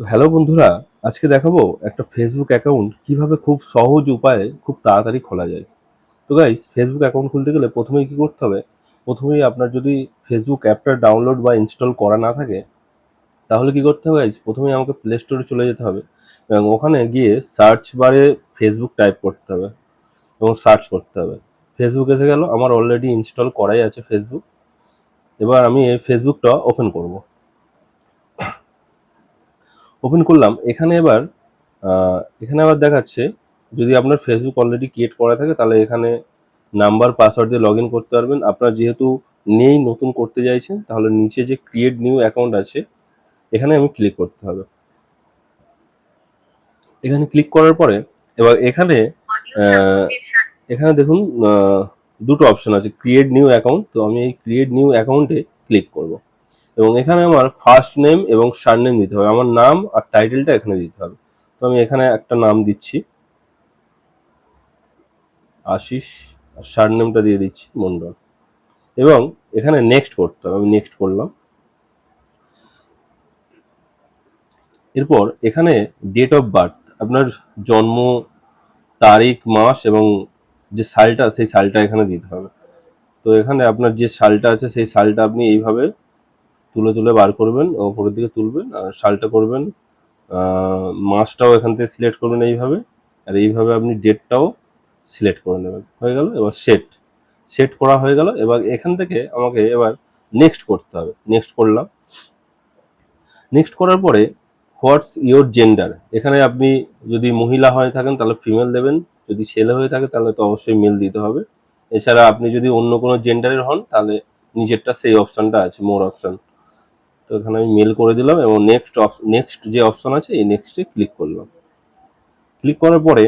তো হ্যালো বন্ধুরা, আজকে দেখাবো একটা ফেসবুক অ্যাকাউন্ট কীভাবে খুব সহজ উপায়ে খুব তাড়াতাড়ি খোলা যায়। তো গাইস ফেসবুক অ্যাকাউন্ট খুলতে গেলে প্রথমেই কি করতে হবে? প্রথমেই আপনার যদি ফেসবুক অ্যাপটা ডাউনলোড বা ইনস্টল করা না থাকে, তাহলে কি করতে হবে গাইস প্রথমেই আমাকে প্লে স্টোরে চলে যেতে হবে এবং ওখানে গিয়ে সার্চ বারে ফেসবুক টাইপ করতে হবে এবং সার্চ করতে হবে। ফেসবুক এসে গেল, আমার অলরেডি ইনস্টল করাই আছে ফেসবুক এবার আমি এই ফেসবুকটা ওপেন করব। ওপেন করলাম, এখানে এবার এখানে আবার দেখাচ্ছে, যদি আপনার ফেসবুক অলরেডি ক্রিয়েট করা থাকে, তাহলে এখানে নাম্বার পাসওয়ার্ড দিয়ে লগ করতে পারবেন। আপনার যেহেতু নেই, নতুন করতে চাইছেন, তাহলে নিচে যে ক্রিয়েট নিউ অ্যাকাউন্ট আছে, এখানে আমি ক্লিক করতে হবে। এখানে ক্লিক করার পরে, এবার এখানে এখানে দেখুন দুটো অপশন আছে ক্রিয়েট নিউ অ্যাকাউন্ট তো আমি এই ক্রিয়েট নিউ অ্যাকাউন্টে ক্লিক করব। এবং এখানে আমার ফার্স্ট নেম এবং সার নেম দিতে হবে। আমার নাম আর টাইটেলটা এখানে দিতে হবে। তো আমি এখানে একটা নাম দিচ্ছি। আশিস, আর সার নেমটা দিয়ে দিচ্ছি মন্ডল এবং এখানে নেক্সট করতে হবে। আমি নেক্সট করলাম। এরপর এখানে ডেট অফ বার্থ আপনার জন্ম, তারিখ, মাস এবং যে সালটা, সেই সালটা এখানে দিতে হবে। তো এখানে আপনার যে সালটা আছে, সেই সালটা আপনি এইভাবে তুলে তুলে বার করবেন ও উপরের দিকে তুলবেন, আর শালটা করবেন মাসটাও এখান থেকে সিলেক্ট করবেন এইভাবে, আর এইভাবে আপনি ডেটটাও সিলেক্ট করে নেবেন। হয়ে গেল, এবার সেট সেট করা হয়ে গেল, এবার এখান থেকে আমাকে এবার নেক্সট করতে হবে। নেক্সট করলাম। নেক্সট করার পরে হোয়াটস ইওর জেন্ডার এখানে আপনি যদি মহিলা হয়ে থাকেন, তাহলে ফিমেল দেবেন। যদি ছেলে হয়ে থাকে, তাহলে তো অবশ্যই মেল দিতে হবে। এছাড়া আপনি যদি অন্য কোনো জেন্ডারের হন, তাহলে নিজেরটা সেই অপশানটা আছে মোর অপশন তো এখানে আমি মেল করে দিলাম এবং নেক্সট নেক্সট যে অপশন আছে, এই নেক্সটে ক্লিক করলাম। ক্লিক করার পরে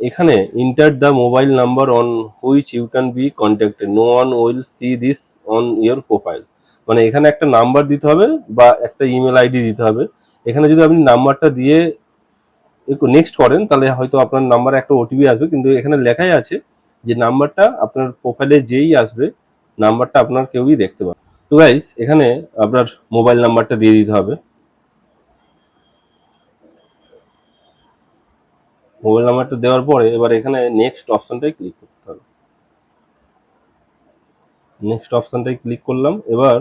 এখানে enter the mobile number on which you can be contacted no one will see this on your profile মানে এখানে একটা নাম্বার দিতে হবে বা একটা ইমেল আইডি দিতে হবে। এখানে যদি আপনি নাম্বারটা দিয়ে একটু নেক্সট করেন, তাহলে হয়তো আপনার নাম্বারে একটা ওটিপি আসবে। কিন্তু এখানে লেখাই আছে যে নাম্বারটা আপনার প্রোফাইলে যেই আসবে নাম্বারটা আপনার কেউই দেখতে পাবে তো গাইস এখানে আপনার মোবাইল নাম্বারটা দিয়ে দিতে হবে। মোবাইল নাম্বারটা দেওয়ার পরে এবার এখানে নেক্সট অপশনটাই ক্লিক করতে হবে। নেক্সট অপশনটাই ক্লিক করলাম, এবার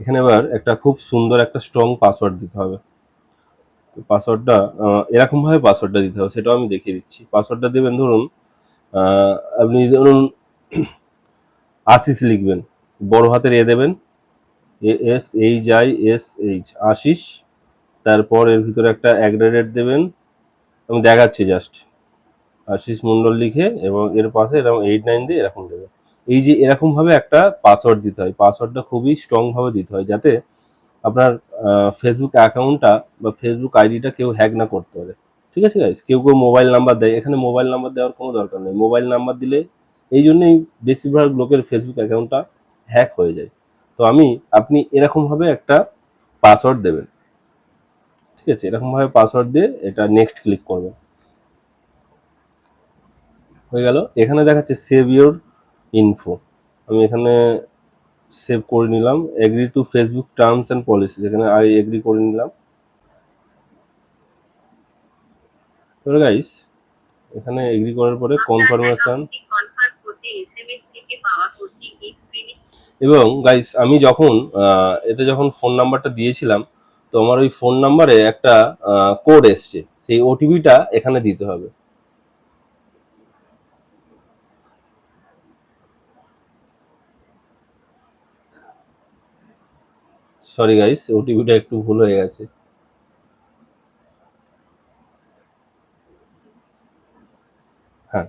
এখানে এবার একটা খুব সুন্দর একটা স্ট্রং পাসওয়ার্ড দিতে হবে। পাসওয়ার্ডটা এরকমভাবে পাসওয়ার্ডটা দিতে হবে, সেটাও আমি দেখিয়ে দিচ্ছি। পাসওয়ার্ডটা দেবেন, ধরুন আপনি ধরুন আশিস লিখবেন, বড় হাতের এ দেবেন A S H I S H Ashis, তারপর এর ভিতরে একটা অ্যাগ্রেডেট দেবেন, আমি দেখাচ্ছি জাস্ট আশিস মণ্ডল লিখে এবং এর পাশে এরকম এইট নাইন দিয়ে এরকম দেবে এই যে এরকমভাবে একটা পাসওয়ার্ড দিতে হয় পাসওয়ার্ডটা খুবই স্ট্রংভাবে দিতে হয়, যাতে আপনার ফেসবুক অ্যাকাউন্টটা বা ফেসবুক আইডিটা কেউ হ্যাক না করতে পারে। ঠিক আছে গাইজ কেউ কেউ মোবাইল নাম্বার দেয়। এখানে মোবাইল নাম্বার দেওয়ার কোনো দরকার নেই। মোবাইল নাম্বার দিলে এই জন্যই বেশিরভাগ লোকের ফেসবুক অ্যাকাউন্টটা হ্যাক হয়ে যায়। তো আমি, আপনি এরকমভাবে একটা পাসওয়ার্ড দেবেন। ঠিক আছে? এরকমভাবে পাসওয়ার্ড দিয়ে এটা নেক্সট ক্লিক করবেন। হয়ে গেল। এখানে দেখাচ্ছে সেভ ইউর ইনফো আমি এখানে সেভ করে নিলাম agree to Facebook terms and policy এখানে আই এগ্রি করে নিলাম। এবার গাইস এখানে এগ্রি করার পরে কনফার্মেশন এবং গাইস আমি যখন এতে যখন ফোন নাম্বারটা দিয়েছিলাম তো আমার ওই ফোন নাম্বারে একটা কোড এসছে সেই ওটিপিটা এখানে দিতে হবে। সরি গাইস ওটিপিটা একটু ভুল হয়ে গেছে। হ্যাঁ।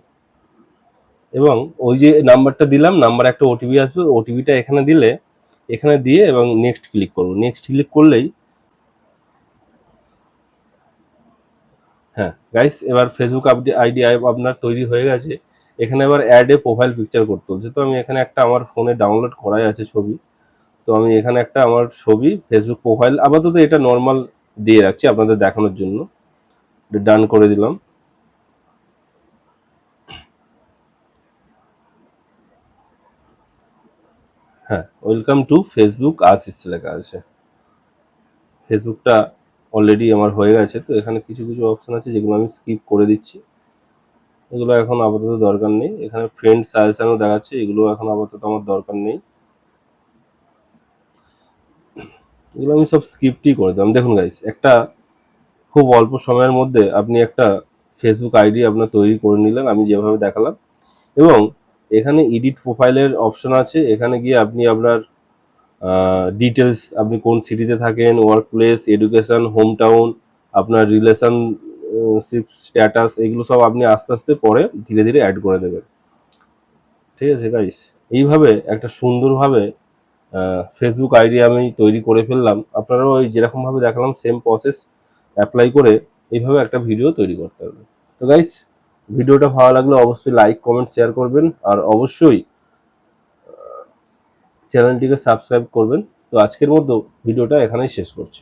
এবং ওই যে নাম্বারটা দিলাম, নাম্বার একটা ওটিপি আসবে ওটিপিটা এখানে দিলে, এখানে দিয়ে এবং নেক্সট ক্লিক করব। নেক্সট ক্লিক করলেই হ্যাঁ গাইস এবার ফেসবুক আইডি আপনার তৈরি হয়ে গেছে। এখানে এবার অ্যাড এ প্রোফাইল পিকচার করতে হচ্ছে তো আমি এখানে একটা আমার ফোনে ডাউনলোড করাই আছে ছবি। তো আমি এখানে একটা আমার ছবি ফেসবুক প্রোফাইল আপাতত এটা নর্মাল দিয়ে রাখছি আপনাদের দেখানোর জন্য। ডান করে দিলাম। হ্যাঁ ওয়েলকাম টু ফেসবুক আসিস লেখা আছে। ফেসবুকটা অলরেডি আমার হয়ে গেছে, তো এখানে কিছু কিছু অপশন আছে যেগুলো আমি স্কিপ করে দিচ্ছি। এগুলো এখন আপাতত দরকার নেই। এখানে ফ্রেন্ড সাজেশনও দেখাচ্ছে, এগুলো এখন আপাতত আমার দরকার নেই। এগুলো আমি সব স্কিপটই করে দিলাম। দেখুন গাইস একটা খুব অল্প সময়ের মধ্যে আপনি একটা ফেসবুক আইডি আপনার তৈরি করে নিলেন, আমি যেভাবে দেখালাম। এবং এখানে এডিট প্রোফাইলের অপশন আছে, এখানে গিয়ে আপনি আপনার ডিটেলস আপনি কোন সিটিতে থাকেন work place education home town আপনার রিলেশনশিপ স্ট্যাটাস এগুলো সব আপনি আস্তে আস্তে পরে ধীরে ধীরে অ্যাড করে দেবেন। ঠিক আছে গাইস এইভাবে একটা সুন্দরভাবে ফেসবুক আইডি আমি তৈরি করে ফেললাম। আপনারাও ওই যেরকমভাবে দেখালাম সেম প্রসেস অ্যাপ্লাই করে এইভাবে একটা ভিডিও তৈরি করতে হবে। তো গাইস ভিডিওটা ভালো লাগলে অবশ্যই লাইক কমেন্ট শেয়ার করবেন আর অবশ্যই চ্যানেলটিকে সাবস্ক্রাইব করবেন। তো আজকের মতো ভিডিওটা এখানেই শেষ করছি।